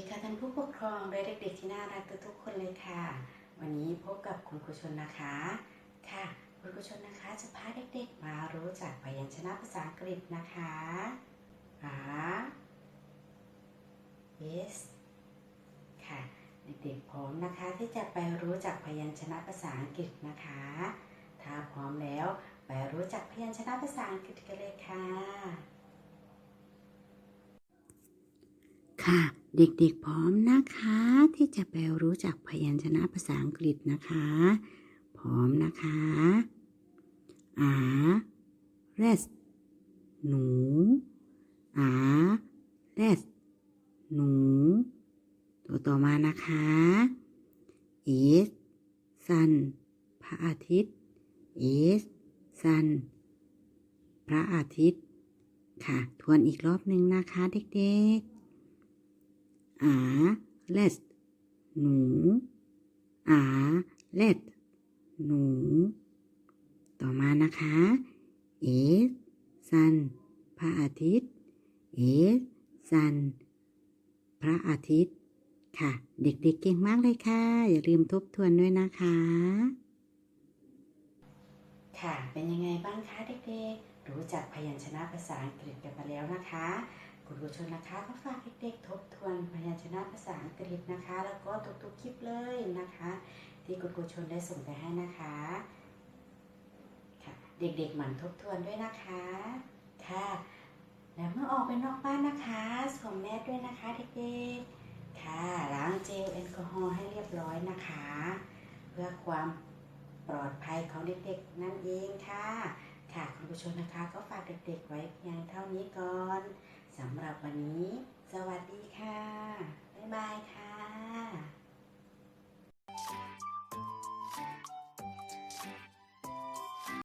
ดีค่ะท่านผู้ปกครองและเด็กๆที่น่ารักทุกๆคนเลยค่ะ วันนี้พบกับคุณครูชนนะคะค่ะ คุณครูชนนะคะจะพาเด็กๆมารู้จักพยัญชนะภาษาอังกฤษนะคะ R S ค่ะ เด็กๆพร้อมนะคะที่จะไปรู้จักพยัญชนะภาษาอังกฤษนะคะ ถ้าพร้อมแล้วไปรู้จักพยัญชนะภาษาอังกฤษกันเลยค่ะ ค่ะ เด็กๆพร้อมนะคะ ที่จะไปรู้จักพยัญชนะภาษาอังกฤษนะคะ พร้อมนะคะ R rest หนู R rest หนู ตัวต่อมานะคะ is sun พระอาทิตย์ is sun พระอาทิตย์ค่ะ ทวนอีกรอบหนึ่งนะคะเด็กๆ อาเลสหนูอาเลดหนู ต่อมานะคะ เอสซัน พระอาทิตย์ เอสซัน พระอาทิตย์ ค่ะ เด็กๆเก่งมากเลยค่ะ อย่าลืมทบทวนด้วยนะคะ ค่ะ เป็นยังไงบ้างคะเด็กๆ รู้จักพยัญชนะภาษาอังกฤษกันไปแล้วนะคะ คุณผู้ชมนะคะก็ฝากเด็กๆทบทวนพยัญชนะภาษาอังกฤษนะคะ แล้วก็ทุกๆคลิปเลยนะคะ ที่คุณครูชนได้ส่งไปให้นะคะค่ะเด็กๆหมั่นทบทวนด้วยนะคะค่ะแล้วเมื่อออกไปนอกบ้านนะคะสวมแมสด้วยนะคะเด็กๆค่ะล้างเจลแอลกอฮอล์ให้เรียบร้อยนะคะ เพื่อความปลอดภัยของเด็กๆนั่นเองค่ะ ค่ะคุณผู้ชมนะคะก็ฝากเด็กๆไว้เพียงเท่านี้ก่อนสำหรับวันนี้ สวัสดีค่ะ บ๊ายบายค่ะ